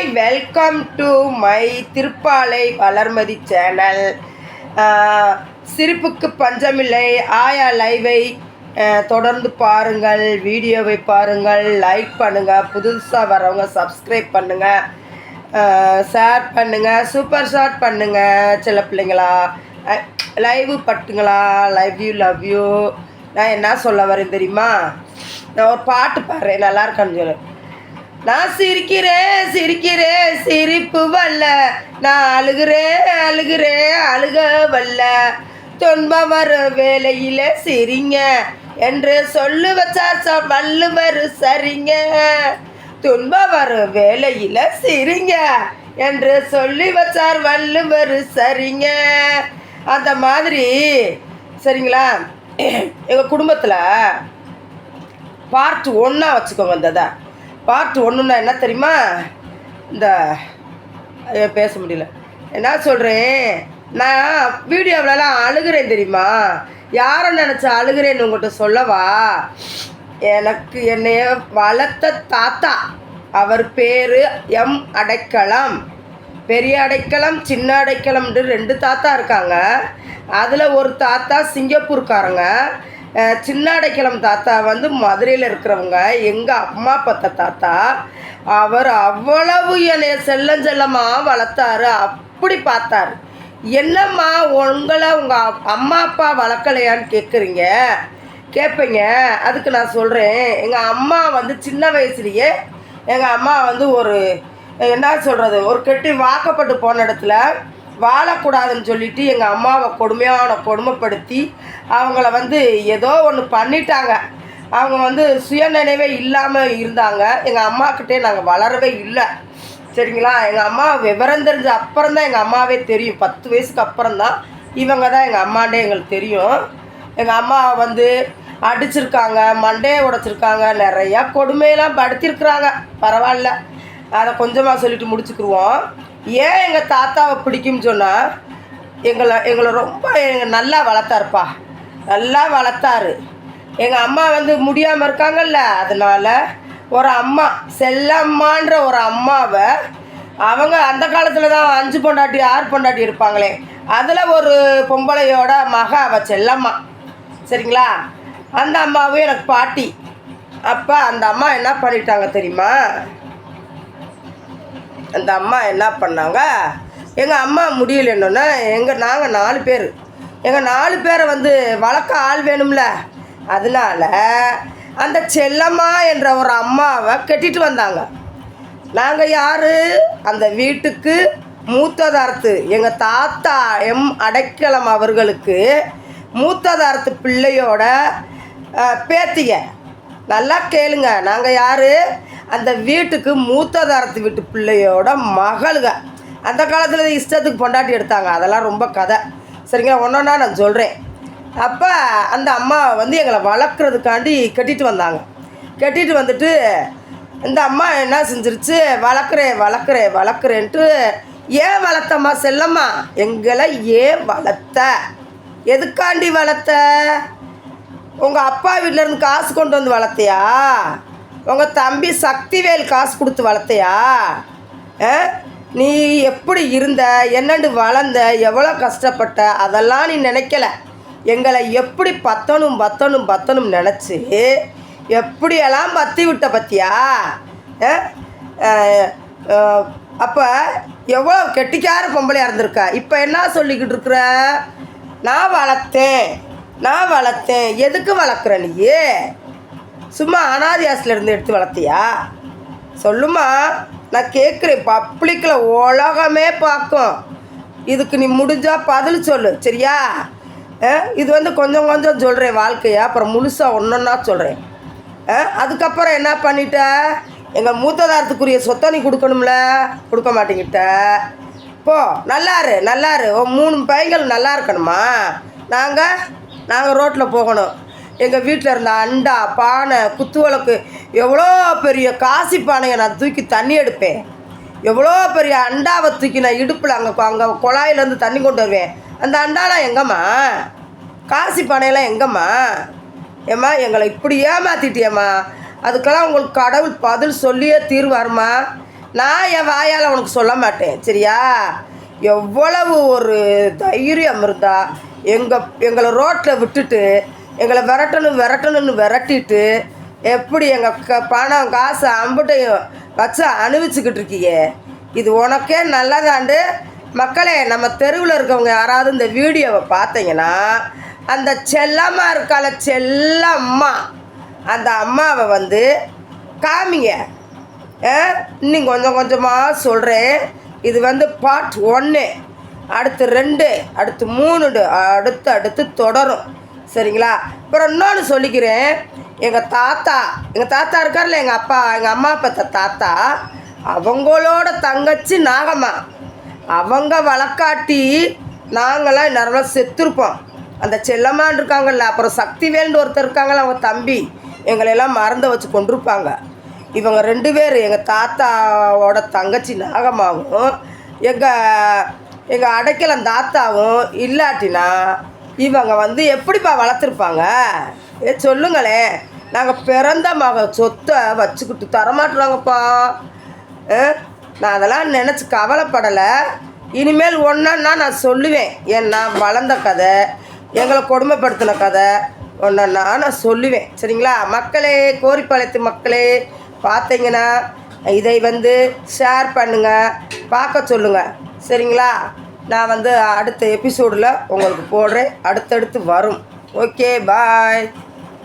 Hi welcome to my Thiruppalai Valarmathi channel சிரிப்புக்கு பஞ்சமில்லை. ஆயா லைவை uh, தொடர்ந்து பாருங்கள் வீடியோவை பாருங்கள் லைக் பண்ணுங்கள் புதுசாக வரவங்க சப்ஸ்கிரைப் பண்ணுங்கள் ஷேர் uh, பண்ணுங்கள் சூப்பர் ஷாட் பண்ணுங்கள் சில பிள்ளைங்களா. Uh, லைவு பட்டுங்களா? லவ் யூ லவ் யூ நான் என்ன சொல்ல வரேன் தெரியுமா? நான் ஒரு பாட்டு பாடுறேன் நல்லா இருக்கான்னு சொல்லு. நான் சிரிக்கிறேன் சிரிக்கிறேன் சிரிப்பு வல்ல. நான் அழுகிறேன் அழுகிறேன் அழுக வல்ல. துன்பம் வர வேலையில சிரிங்க என்று சொல்லு வச்சார் வள்ளுவர் சரிங்க. துன்பம் வர வேலையில சிரிங்க என்று சொல்லி வச்சார் வள்ளுவர் சரிங்க. அந்த மாதிரி சரிங்களா? எங்கள் குடும்பத்தில் பார்ட் ஒன்றா வச்சுக்கோங்க இந்த பார்ட் ஒன்றுன்னா என்ன தெரியுமா? இந்த பேச முடியல. என்ன சொல்கிறேன் நான் வீடியோவிலலாம் அழுகிறேன் தெரியுமா? யாரை நினச்சி அழுகிறேன்னு உங்கள்கிட்ட சொல்லவா? எனக்கு என்னைய வளர்த்த தாத்தா. அவர் பேர் எம். அடைக்கலம். பெரிய அடைக்கலம் சின்ன அடைக்கலம்னு ரெண்டு தாத்தா இருக்காங்க. அதில் ஒரு தாத்தா சிங்கப்பூர்காரங்க. சின்னாடைக்கிழம் தாத்தா வந்து மதுரையில் இருக்கிறவங்க. எங்கள் அம்மா பத்த தாத்தா அவர் அவ்வளவு என்னைய செல்லம் செல்லமாக வளர்த்தாரு. அப்படி பார்த்தாரு. என்னம்மா உங்களை உங்கள் அம்மா அப்பா வளர்க்கலையான்னு கேட்குறீங்க கேட்பீங்க அதுக்கு நான் சொல்கிறேன் எங்கள் அம்மா வந்து சின்ன வயசுலேயே எங்கள் அம்மா வந்து ஒரு என்ன சொல்கிறது ஒரு கெட்டி வாக்கப்பட்டு போன இடத்துல வாழக்கூடாதுன்னு சொல்லிட்டு எங்கள் அம்மாவை கொடுமையான கொடுமைப்படுத்தி அவங்கள வந்து ஏதோ ஒன்று பண்ணிட்டாங்க. அவங்க வந்து சுயநினைவே இல்லாமல் இருந்தாங்க. எங்கள் அம்மாக்கிட்டே நாங்கள் வளரவே இல்லை. சரிங்களா? எங்கள் அம்மா விவரம் தெரிஞ்ச அப்புறம் தான் எங்கள் அம்மாவே தெரியும். பத்து வயசுக்கு அப்புறம் தான் இவங்க தான் எங்கள் அம்மாண்டே எங்களுக்கு தெரியும். எங்கள் அம்மா வந்து அடிச்சிருக்காங்க மண்டையை உடைச்சிருக்காங்க நிறையா கொடுமையெல்லாம் படுத்திருக்கிறாங்க. பரவாயில்ல. அதை கொஞ்சமாக சொல்லிட்டு முடிச்சுக்கிருவோம். ஏன் எங்கள் தாத்தாவை பிடிக்கும்னு சொன்னால் எங்களை எங்களை ரொம்ப எங்கள் நல்லா வளர்த்தாருப்பா. நல்லா வளர்த்தாரு. எங்கள் அம்மா வந்து முடியாமல் இருக்காங்கல்ல அதனால ஒரு அம்மா செல்லம்மான்ற ஒரு அம்மாவை அவங்க அந்த காலத்தில் தான் அஞ்சு பொண்டாட்டி ஆறு பொண்டாட்டி இருப்பாங்களே. அதில் ஒரு பொம்பளையோட மக அவ செல்லம்மா. சரிங்களா? அந்த அம்மாவும் எனக்கு பாட்டி. அப்போ அந்த அம்மா என்ன பண்ணிட்டாங்க தெரியுமா? அந்த அம்மா என்ன பண்ணாங்க? எங்கள் அம்மா முடியலன்னொன்னே எங்கள் நாங்கள் நாலு பேர். எங்கள் நாலு பேரை வந்து வளர்க்க ஆள் வேணும்ல. அதனால அந்த செல்லம்மா என்ற ஒரு அம்மாவை கட்டிட்டு வந்தாங்க. நாங்கள் யார்? அந்த வீட்டுக்கு மூத்ததாரத்து. எங்கள் தாத்தா எம் அடைக்கலம் அவர்களுக்கு மூத்ததாரத்து பிள்ளையோட பேத்திக நல்லா கேளுங்க. நாங்கள் யார்? அந்த வீட்டுக்கு மூத்ததாரத்து வீட்டு பிள்ளையோட மகளுக. அந்த காலத்தில் இஷ்டத்துக்கு பொண்டாட்டி எடுத்தாங்க. அதெல்லாம் ரொம்ப கதை. சரிங்களா? ஒன்றொன்னா நான் சொல்கிறேன் அப்போ அந்த அம்மா வந்து எங்களை வளர்க்குறதுக்காண்டி கட்டிட்டு வந்தாங்க. கட்டிட்டு வந்துட்டு இந்த அம்மா என்ன செஞ்சிருச்சு? வளர்க்குறேன் வளர்க்குறேன் வளர்க்குறேன்ட்டு ஏன் வளர்த்தம்மா செல்லம்மா? எங்களை ஏன் வளர்த்த? எதுக்காண்டி வளர்த்த? உங்கள் அப்பா வீட்டிலேருந்து காசு கொண்டு வந்து வளர்த்தியா? உங்கள் தம்பி சக்திவேல் காசு கொடுத்து வளர்த்தியா? ஆ? நீ எப்படி இருந்த? என்னண்டு வளர்ந்த? எவ்வளோ கஷ்டப்பட்ட? அதெல்லாம் நீ நினைக்கல. எங்களை எப்படி பத்தணும் பத்தணும் பத்தணும் நினச்சி எப்படியெல்லாம் பற்றி விட்ட பத்தியா? அப்போ எவ்வளோ கெட்டிக்கார பொம்பளையாக இருந்திருக்கா? இப்போ என்ன சொல்லிக்கிட்டு இருக்கிற? நான் வளர்த்தேன். நான் வளர்த்தேன். எதுக்கு வளர்க்குற நீ? சும்மா அனாதி இருந்து எடுத்து வளர்த்தியா? சொல்லுமா நான் கேட்குறேன் பப்ளிக்கில் உலகமே பார்க்கும். இதுக்கு நீ முடிஞ்சா பதில் சொல்லு சரியா? இது வந்து கொஞ்சம் கொஞ்சம் சொல்கிறேன் வாழ்க்கையா அப்புறம் முழுசாக ஒன்றொன்னா சொல்கிறேன் அதுக்கப்புறம் என்ன பண்ணிட்ட? எங்கள் மூத்ததாரத்துக்குரிய சொத்தை நீ கொடுக்கணும்ல? கொடுக்க மாட்டேங்கிட்ட. போ நல்லாரு நல்லாரு. மூணு பையங்கள் நல்லா இருக்கணுமா? நாங்கள் நாங்கள் ரோட்டில் போகணும். எங்கள் வீட்டில் இருந்த அண்டா பானை குத்துவிளக்கு எவ்வளோ பெரிய காசி பானையை நான் தூக்கி தண்ணி எடுப்பேன். எவ்வளோ பெரிய அண்டாவை தூக்கி நான் இடுப்பில் அங்கே அங்கே குழாயிலேருந்து தண்ணி கொண்டு வருவேன். அந்த அண்டாலாம் எங்கம்மா? காசி பானையெல்லாம் எங்கம்மா? ஏம்மா எங்களை இப்படி ஏமாத்திட்டியம்மா? அதுக்கெல்லாம் உங்களுக்கு கடவுள் பதில் சொல்லியே தீர்வாருமா நான் என் வாயால் உனக்கு சொல்ல மாட்டேன் சரியா? எவ்வளவு ஒரு தைரியம் இருந்தால் எங்கள் எங்களை ரோட்டில் விட்டுட்டு எங்களை விரட்டணும் விரட்டணும்னு விரட்டிட்டு எப்படி எங்கள் க பணம் காசு அம்புட்டையும் வச்சு அனுபவிச்சுக்கிட்டு இருக்கியே இது உனக்கே நல்லதாண்டு. மக்களே நம்ம தெருவில் இருக்கவங்க யாராவது இந்த வீடியோவை பார்த்தீங்கன்னா அந்த செல்லம்மா இருக்கால செல்லம்மா அந்த அம்மாவை வந்து காமிங்க. ஆ, இன்னும் கொஞ்சம் கொஞ்சமாக சொல்கிறேன் இது வந்து பார்ட் ஒன்று அடுத்து ரெண்டு அடுத்து மூணு அடுத்து அடுத்து தொடரும். சரிங்களா? அப்புறம் இன்னொன்று சொல்லிக்கிறேன். எங்கள் தாத்தா எங்கள் தாத்தா இருக்கார்ல எங்கள் அப்பா எங்கள் அம்மா அப்பா தாத்தா அவங்களோட தங்கச்சி நாகம்மா. அவங்க வழக்காட்டி நாங்களாம் நிறைய செத்துருப்போம். அந்த செல்லம்மான் இருக்காங்கல்ல அப்புறம் சக்திவேல்னு ஒருத்தர் இருக்காங்கல்ல அவங்க தம்பி எங்களையெல்லாம் மறந்து வச்சு கொண்டிருப்பாங்க. இவங்க ரெண்டு பேர் எங்கள் தாத்தாவோட தங்கச்சி நாகம்மாவும் எங்கள் எங்கள் அடைக்கலம் தாத்தாவும் இல்லாட்டினா இவங்க வந்து எப்படிப்பா வளர்த்துருப்பாங்க? ஏ சொல்லுங்களேன் நாங்கள் பிறந்த மக சொத்தை வச்சுக்கிட்டு தரமாட்டுறாங்கப்பா. ஆ? நான் அதெல்லாம் நினச்சி கவலைப்படலை. இனிமேல் ஒன்றா நான் சொல்லுவேன். ஏன் நான் வளர்ந்த கதை எங்களை கொடுமைப்படுத்தின கதை ஒன்றா நான் சொல்லுவேன். சரிங்களா? மக்களே கோரிப்பாளையத்து மக்களே பார்த்தீங்கன்னா இதை வந்து ஷேர் பண்ணுங்கள் பார்க்க சொல்லுங்கள் சரிங்களா? நான் வந்து அடுத்த எபிசோடில் உங்களுக்கு போடுறேன். அடுத்தடுத்து வரும். Okay bye